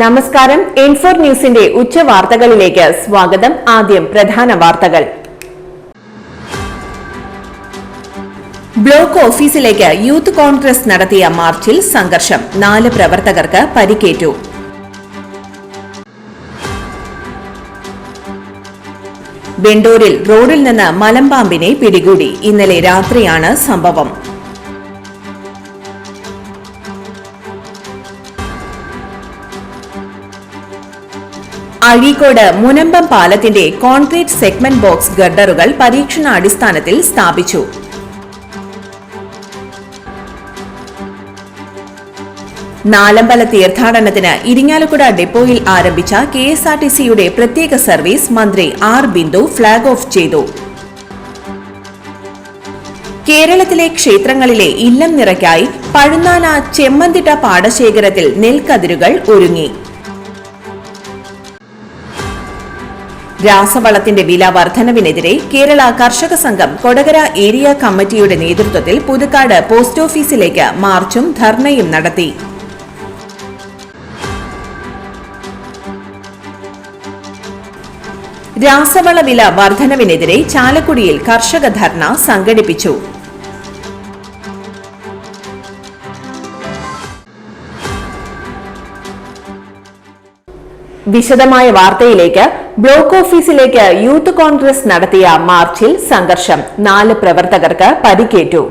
നമസ്കാരം. ഇൻഫോർ ന്യൂസിന്റെ ഉച്ച വാർത്തകളിലേക്ക് സ്വാഗതം. ആദ്യം പ്രധാന വാർത്തകൾ. ബ്ലോക്ക് ഓഫീസിലേക്ക് യൂത്ത് കോൺഗ്രസ് നടത്തിയ മാർച്ചിൽ സംഘർഷം. നാല് പ്രവർത്തകർക്ക് പരിക്കേറ്റു. വെണ്ടൂരിൽ റോഡിൽ നിന്ന് മലമ്പാമ്പിനെ പിടികൂടി. ഇന്നലെ രാത്രിയാണ് സംഭവം. അഴീക്കോട് മുനമ്പം പാലത്തിന്റെ കോൺക്രീറ്റ് സെഗ്മെന്റ് ബോക്സ് ഗർഡറുകൾ പരീക്ഷണാടിസ്ഥാനത്തിൽ സ്ഥാപിച്ചു. നാലമ്പല തീർത്ഥാടനത്തിന് ഇരിങ്ങാലക്കുട ഡിപ്പോയിൽ ആരംഭിച്ച കെ എസ് ആർ ടി സിയുടെ പ്രത്യേക സർവീസ് മന്ത്രി ആർ ബിന്ദു ഫ്ളാഗ് ഓഫ് ചെയ്തു. കേരളത്തിലെ ക്ഷേത്രങ്ങളിലെ ഇല്ലം നിറയ്ക്കായി പഴുന്നാന ചെമ്മന്തിട്ട പാടശേഖരത്തിൽ നെൽക്കതിരുകൾ ഒരുങ്ങി. രാസവളത്തിന്റെ വില വർധനവിനെതിരെ കേരള കർഷക സംഘം കൊടകര ഏരിയ കമ്മിറ്റിയുടെ നേതൃത്വത്തിൽ പുതുക്കാട് പോസ്റ്റ് ഓഫീസിലേക്ക് മാർച്ചും ധർണയും നടത്തി. രാസവള വില വർധനവിനെതിരെ ചാലക്കുടിയിൽ കർഷക ധർണ സംഘടിപ്പിച്ചു. വിശദമായ വാർത്തയിലേക്ക് ബ്ലോക്ക് ഓഫീസിലേക്ക് യൂത്ത് കോൺഗ്രസ് നടത്തിയ മാർച്ചിൽ സംഘർഷം. നാല് പ്രവർത്തകർക്ക് പരിക്കേറ്റു.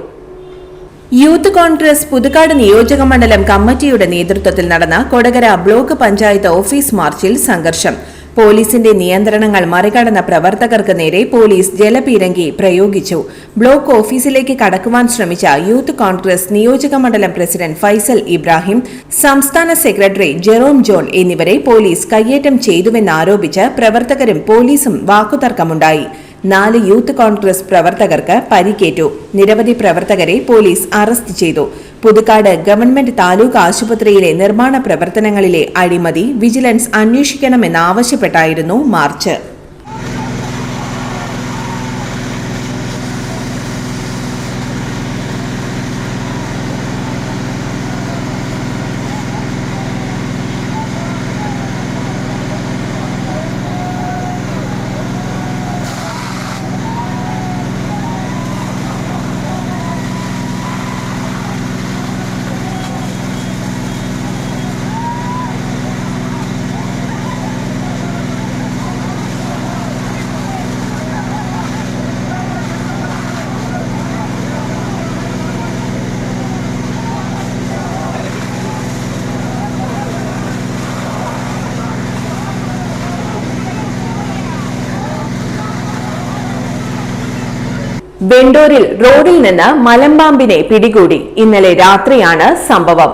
യൂത്ത് കോൺഗ്രസ് പുതുക്കാട് നിയോജക മണ്ഡലം കമ്മിറ്റിയുടെ നേതൃത്വത്തിൽ നടന്ന കൊടകര ബ്ലോക്ക് പഞ്ചായത്ത് ഓഫീസ് മാർച്ചിൽ സംഘർഷം. പോലീസിന്റെ നിയന്ത്രണങ്ങൾ മറികടന്ന പ്രവർത്തകർക്ക് നേരെ പോലീസ് ജലപീരങ്കി പ്രയോഗിച്ചു. ബ്ലോക്ക് ഓഫീസിലേക്ക് കടക്കുവാൻ ശ്രമിച്ച യൂത്ത് കോൺഗ്രസ് നിയോജക മണ്ഡലം പ്രസിഡന്റ് ഫൈസൽ ഇബ്രാഹിം സംസ്ഥാന സെക്രട്ടറി ജെറോം ജോൺ എന്നിവരെ പോലീസ് കയ്യേറ്റം ചെയ്തുവെന്നാരോപിച്ച് പ്രവർത്തകരും പോലീസും വാക്കുതർക്കമുണ്ടായി. നാല് യൂത്ത് കോൺഗ്രസ് പ്രവർത്തകർക്ക് പരിക്കേറ്റു. നിരവധി പ്രവർത്തകരെ പോലീസ് അറസ്റ്റ് ചെയ്തു. പുതുക്കാട് ഗവൺമെന്റ് താലൂക്ക് ആശുപത്രിയിലെ നിർമ്മാണ പ്രവർത്തനങ്ങളിലെ അഴിമതി വിജിലൻസ് അന്വേഷിക്കണമെന്നാവശ്യപ്പെട്ടായിരുന്നു മാർച്ച്. വെണ്ടൂരിൽ റോഡിൽ നിന്ന് മലമ്പാമ്പിനെ പിടികൂടി. ഇന്നലെ രാത്രിയാണ് സംഭവം.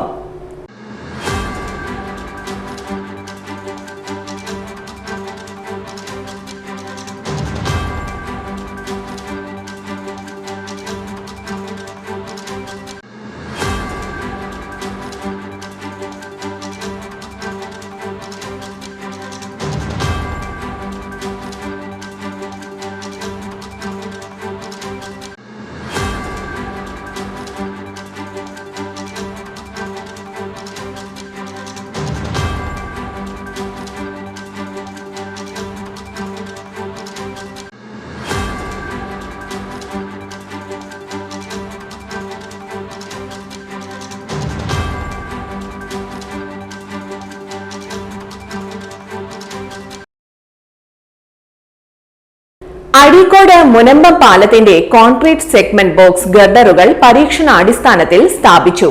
അഴീക്കോട് മുനമ്പം പാലത്തിന്റെ കോൺക്രീറ്റ് സെഗ്മെന്റ് ബോക്സ് ഗർഡറുകൾ പരീക്ഷണാടിസ്ഥാനത്തിൽ സ്ഥാപിച്ചു.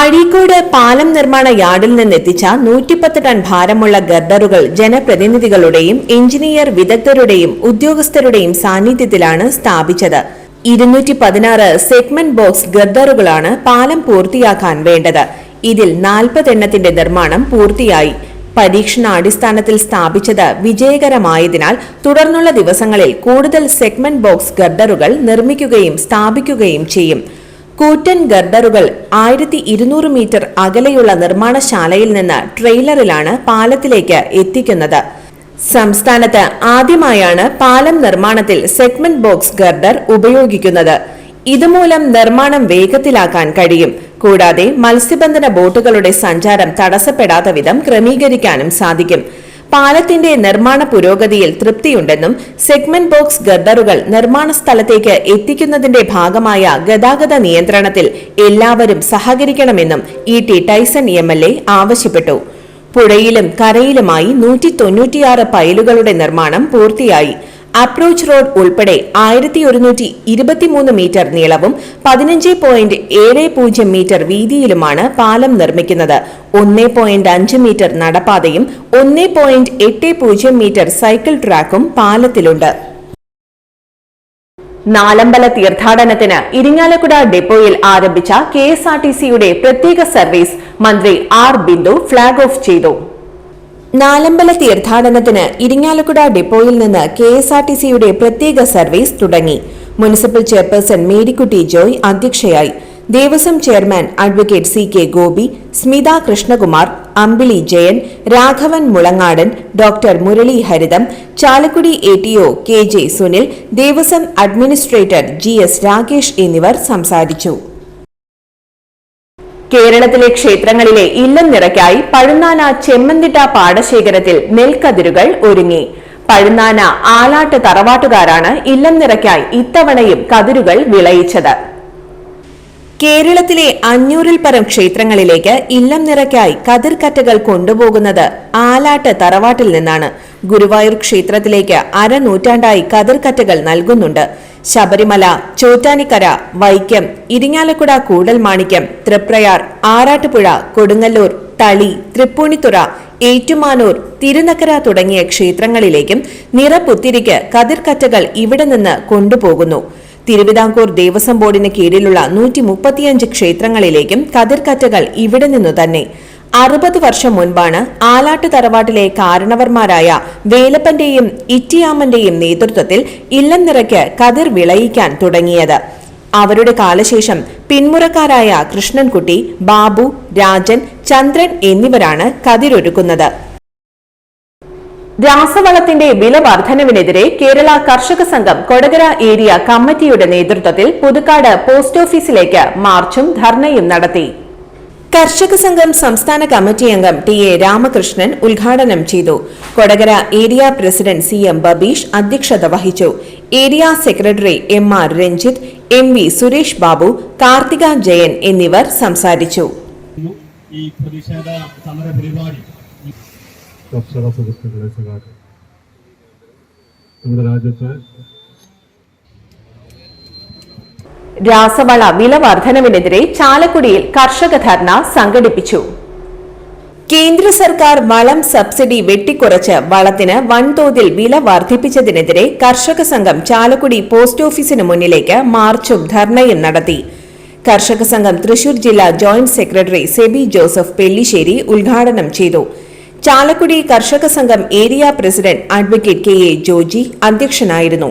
അഴീക്കോട് പാലം നിർമ്മാണ യാർഡിൽ നിന്നെത്തിച്ച നൂറ്റിപ്പത്ത് ടൺ ഭാരമുള്ള ഗർഡറുകൾ ജനപ്രതിനിധികളുടെയും എഞ്ചിനീയർ വിദഗ്ധരുടെയും ഉദ്യോഗസ്ഥരുടെയും സാന്നിധ്യത്തിലാണ് സ്ഥാപിച്ചത്. ഇരുന്നൂറ്റി പതിനാറ് സെഗ്മെന്റ് ബോക്സ് ഗർഡറുകളാണ് പാലം പൂർത്തിയാക്കാൻ വേണ്ടത്. ഇതിൽ നാൽപ്പതെണ്ണത്തിന്റെ നിർമ്മാണം പൂർത്തിയായി. പരീക്ഷണാടിസ്ഥാനത്തിൽ സ്ഥാപിച്ചത് വിജയകരമായതിനാൽ തുടർന്നുള്ള ദിവസങ്ങളിൽ കൂടുതൽ സെഗ്മെന്റ് ബോക്സ് ഗർഡറുകൾ നിർമ്മിക്കുകയും സ്ഥാപിക്കുകയും ചെയ്യും. കൂറ്റൻ ഗർഡറുകൾ ആയിരത്തി ഇരുന്നൂറ് മീറ്റർ അകലെയുള്ള നിർമ്മാണശാലയിൽ നിന്ന് ട്രെയിലറിലാണ് പാലത്തിലേക്ക് എത്തിക്കുന്നത്. സംസ്ഥാനത്ത് ആദ്യമായാണ് പാലം നിർമ്മാണത്തിൽ സെഗ്മെന്റ് ബോക്സ് ഗർഡർ ഉപയോഗിക്കുന്നത്. ഇതുമൂലം നിർമ്മാണം വേഗത്തിലാക്കാൻ കഴിയും. കൂടാതെ മത്സ്യബന്ധന ബോട്ടുകളുടെ സഞ്ചാരം തടസ്സപ്പെടാത്ത വിധം ക്രമീകരിക്കാനും സാധിക്കും. പാലത്തിന്റെ നിർമ്മാണ പുരോഗതിയിൽ തൃപ്തിയുണ്ടെന്നും സെഗ്മെന്റ് ബോക്സ് ഗർഡറുകൾ നിർമ്മാണ സ്ഥലത്തേക്ക് എത്തിക്കുന്നതിന്റെ ഭാഗമായ ഗതാഗത നിയന്ത്രണത്തിൽ എല്ലാവരും സഹകരിക്കണമെന്നും E T Tyson M L A ആവശ്യപ്പെട്ടു. പുഴയിലും കരയിലുമായി നൂറ്റി തൊണ്ണൂറ്റിയാറ് പൈലുകളുടെ നിർമ്മാണം പൂർത്തിയായി. അപ്രോച്ച് റോഡ് ഉൾപ്പെടെ ആയിരത്തി ഒരുന്നൂറ്റി ഇരുപത്തിമൂന്ന് മീറ്റർ നീളവും പതിനഞ്ച് പോയിന്റ് ഏഴ് പൂജ്യം മീറ്റർ വീതിയിലുമാണ് പാലം നിർമ്മിക്കുന്നത്. ഒന്ന് പോയിന്റ് അഞ്ച് മീറ്റർ നടപ്പാതയും ഒന്ന് പോയിന്റ് എട്ട് പൂജ്യം മീറ്റർ സൈക്കിൾ ട്രാക്കും പാലത്തിലുണ്ട്. നാലമ്പല തീർത്ഥാടനത്തിന് ഇരിങ്ങാലക്കുട ഡെപ്പോയിൽ ആരംഭിച്ച കെ എസ് ആർ ടി സിയുടെ പ്രത്യേക സർവീസ് മന്ത്രി ആർ ബിന്ദു ഫ്ളാഗ് ഓഫ് ചെയ്തു. നാലമ്പല തീർത്ഥാടനത്തിന് ഇരിങ്ങാലക്കുട ഡിപ്പോയിൽ നിന്ന് കെ എസ് ആർ ടി സിയുടെ പ്രത്യേക സർവീസ് തുടങ്ങി. മുനിസിപ്പൽ ചെയർപേഴ്സൺ മേരിക്കുട്ടി ജോയ് അധ്യക്ഷയായി. Devaswom chairman advocate C K Gopi Smitha Krishnakumar Ambili Jayan Raghavan Mulangadan doctor Murali Haritham Chalakudy A T O K J Sunil Devaswom administrator G S Rakesh എന്നിവർ സംസാരിച്ചു. കേരളത്തിലെ ക്ഷേത്രങ്ങളിലെ ഇല്ലം നിറയ്ക്കായി പഴുന്നാന ചെമ്മന്തിട്ട പാടശേഖരത്തിൽ നെൽക്കതിരുകൾ ഒരുങ്ങി. പഴുന്നാന ആലാട്ട് തറവാട്ടുകാരാണ് ഇല്ലം നിറയ്ക്കായി ഇത്തവണയും കതിരുകൾ വിളയിച്ചത്. കേരളത്തിലെ അഞ്ഞൂറിൽ പരം ക്ഷേത്രങ്ങളിലേക്ക് ഇല്ലം നിറയ്ക്കായി കതിർക്കറ്റകൾ കൊണ്ടുപോകുന്നത് ആലാട്ട് തറവാട്ടിൽ നിന്നാണ്. ഗുരുവായൂർ ക്ഷേത്രത്തിലേക്ക് അരനൂറ്റാണ്ടായി കതിർക്കറ്റകൾ നൽകുന്നുണ്ട്. ശബരിമല ചോറ്റാനിക്കര വൈക്കം ഇരിങ്ങാലക്കുട കൂടൽമാണിക്യം തൃപ്രയാർ ആറാട്ടുപുഴ കൊടുങ്ങല്ലൂർ തളി തൃപ്പൂണിത്തുറ ഏറ്റുമാനൂർ തിരുനക്കര തുടങ്ങിയ ക്ഷേത്രങ്ങളിലേക്കും നിറപുത്തിരിക്ക് കതിർക്കറ്റകൾ ഇവിടെ നിന്ന് കൊണ്ടുപോകുന്നു. തിരുവിതാംകൂർ ദേവസ്വം ബോർഡിന് കീഴിലുള്ള നൂറ്റി മുപ്പത്തിയഞ്ച് ക്ഷേത്രങ്ങളിലേക്കും കതിർക്കറ്റകൾ ഇവിടെ നിന്നു തന്നെ. അറുപത് വർഷം മുൻപാണ് ആലാട്ട് തറവാട്ടിലെ കാരണവർമാരായ വേലപ്പന്റെയും ഇറ്റിയാമ്മന്റെയും നേതൃത്വത്തിൽ ഇല്ലം നിറയ്ക്ക് കതിർ വിളയിക്കാൻ തുടങ്ങിയത്. അവരുടെ കാലശേഷം പിന്മുറക്കാരായ കൃഷ്ണൻകുട്ടി ബാബു രാജൻ ചന്ദ്രൻ എന്നിവരാണ് കതിരൊരുക്കുന്നത്. രാസവളത്തിന്റെ വില വർധനവിനെതിരെ കേരള കർഷക സംഘം കൊടകര ഏരിയ കമ്മിറ്റിയുടെ നേതൃത്വത്തിൽ പുതുക്കാട് പോസ്റ്റ് ഓഫീസിലേക്ക് മാർച്ചും ധർണയും നടത്തി. കർഷക സംഘം സംസ്ഥാന കമ്മിറ്റി അംഗം ടി എ രാമകൃഷ്ണൻ ഉദ്ഘാടനം ചെയ്തു. Kodakara area president C M Babeesh അധ്യക്ഷത വഹിച്ചു. Area secretary M R Ranjith M V Suresh Babu Karthika Jayan എന്നിവർ സംസാരിച്ചു. ഈ പ്രതിഷേധ സമര പരിപാടി കർഷക സുഹൃത്തുക്കളെ സഖാക്കൾ നമ്മുടെ രാജ്യത്ത് രാസവള വില വർധനവിനെതിരെ ചാലക്കുടിയിൽ കർഷക ധർണ സംഘടിപ്പിച്ചു. കേന്ദ്ര സർക്കാർ വളം സബ്സിഡി വെട്ടിക്കുറച്ച് വളത്തിന് വൻതോതിൽ വില വർദ്ധിപ്പിച്ചതിനെതിരെ കർഷക സംഘം ചാലക്കുടി പോസ്റ്റ് ഓഫീസിന് മുന്നിലേക്ക് മാർച്ചും ധർണയും നടത്തി. കർഷക സംഘം തൃശൂർ ജില്ലാ ജോയിന്റ് സെക്രട്ടറി സെബി ജോസഫ് പെല്ലിശ്ശേരി ഉദ്ഘാടനം ചെയ്തു. ചാലക്കുടി കർഷക സംഘം area president advocate K A Joji അധ്യക്ഷനായിരുന്നു.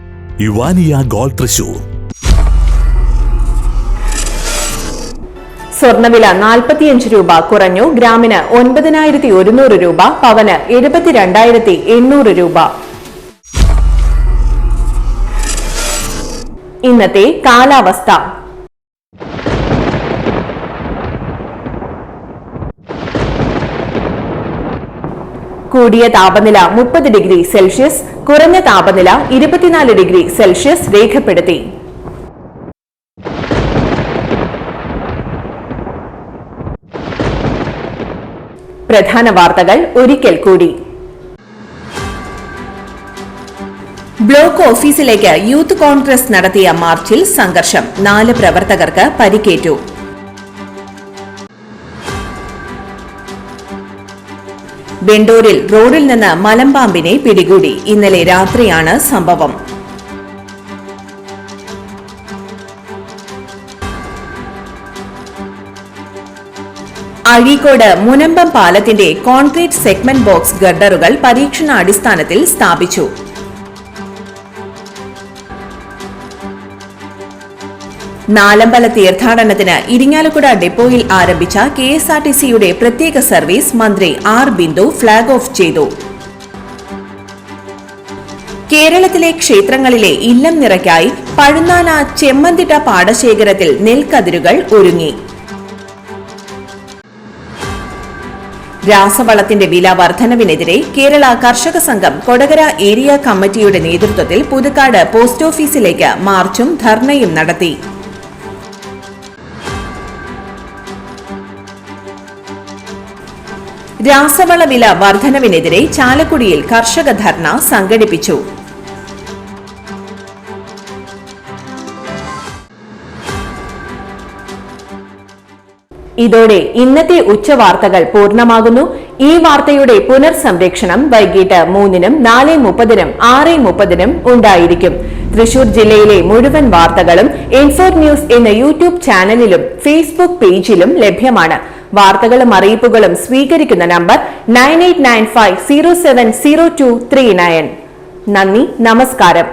ഇവാനിയ ഗോൾഡ് തൃശൂർ. സ്വർണവില നാൽപ്പത്തിയഞ്ച് രൂപ കുറഞ്ഞു. ഗ്രാമിന് ഒൻപതിനായിരത്തി ഒരുന്നൂറ് രൂപ പവന് എഴുപത്തിരണ്ടായിരത്തി എണ്ണൂറ് രൂപ. ഇന്നത്തെ കാലാവസ്ഥ. കൂടിയ താപനില മുപ്പത് ഡിഗ്രി സെൽഷ്യസ് കുറഞ്ഞ താപനില ഇരുപത്തിനാല് ഡിഗ്രി സെൽഷ്യസ് രേഖപ്പെടുത്തി. പ്രധാന വാർത്തകൾ ഒരിക്കൽ കൂടി. ബ്ലോക്ക് ഓഫീസിലേക്ക് യൂത്ത് കോൺഗ്രസ് നടത്തിയ മാർച്ചിൽ സംഘർഷം നാല് പ്രവർത്തകർക്ക് പരിക്കേറ്റു. വെണ്ടൂരിൽ റോഡിൽ നിന്ന് മലമ്പാമ്പിനെ പിടികൂടി. ഇന്നലെ രാത്രിയാണ് സംഭവം. അഴീക്കോട് മുനമ്പം പാലത്തിന്റെ കോൺക്രീറ്റ് സെഗ്മെന്റ് ബോക്സ് ഗർഡറുകൾ പരീക്ഷണാടിസ്ഥാനത്തിൽ സ്ഥാപിച്ചു. നാലമ്പല തീർത്ഥാടനത്തിന് ഇരിങ്ങാലക്കുട ഡെപ്പോയിൽ ആരംഭിച്ച കെ എസ് ആർ ടി സിയുടെ പ്രത്യേക സർവീസ് മന്ത്രി ആർ ബിന്ദു ഫ്ളാഗ് ഓഫ് ചെയ്തു. കേരളത്തിലെ ക്ഷേത്രങ്ങളിലെ ഇല്ലം നിറയ്ക്കായി പഴുന്നാന ചെമ്മന്തിട്ട പാടശേഖരത്തിൽ നെൽക്കതിരുകൾ ഒരുങ്ങി. രാസവളത്തിന്റെ വില വർധനവിനെതിരെ കേരള കർഷക സംഘം കൊടകര ഏരിയ കമ്മിറ്റിയുടെ നേതൃത്വത്തിൽ പുതുക്കാട് പോസ്റ്റ് ഓഫീസിലേക്ക് മാർച്ചും ധർണയും നടത്തി. രാസവള വില വർധനവിനെതിരെ ചാലക്കുടിയിൽ കർഷക ധർണ സംഘടിപ്പിച്ചു. ഇതോടെ ഇന്നത്തെ ഉച്ചവാർത്തകൾ പൂർണമാകുന്നു. ഈ വാർത്തയുടെ പുനർസംരക്ഷണം വൈകിട്ട് മൂന്നിനും നാല് മുപ്പതിനും ആറ് മുപ്പതിനും ഉണ്ടായിരിക്കും. തൃശൂർ ജില്ലയിലെ മുഴുവൻ വാർത്തകളും ഇൻഫോർ ന്യൂസ് എന്ന യൂട്യൂബ് ചാനലിലും ഫേസ്ബുക്ക് പേജിലും ലഭ്യമാണ്. വാർത്തകളും അറിയിപ്പുകളും സ്വീകരിക്കുന്ന നമ്പർ നയൻ നന്ദി നമസ്കാരം.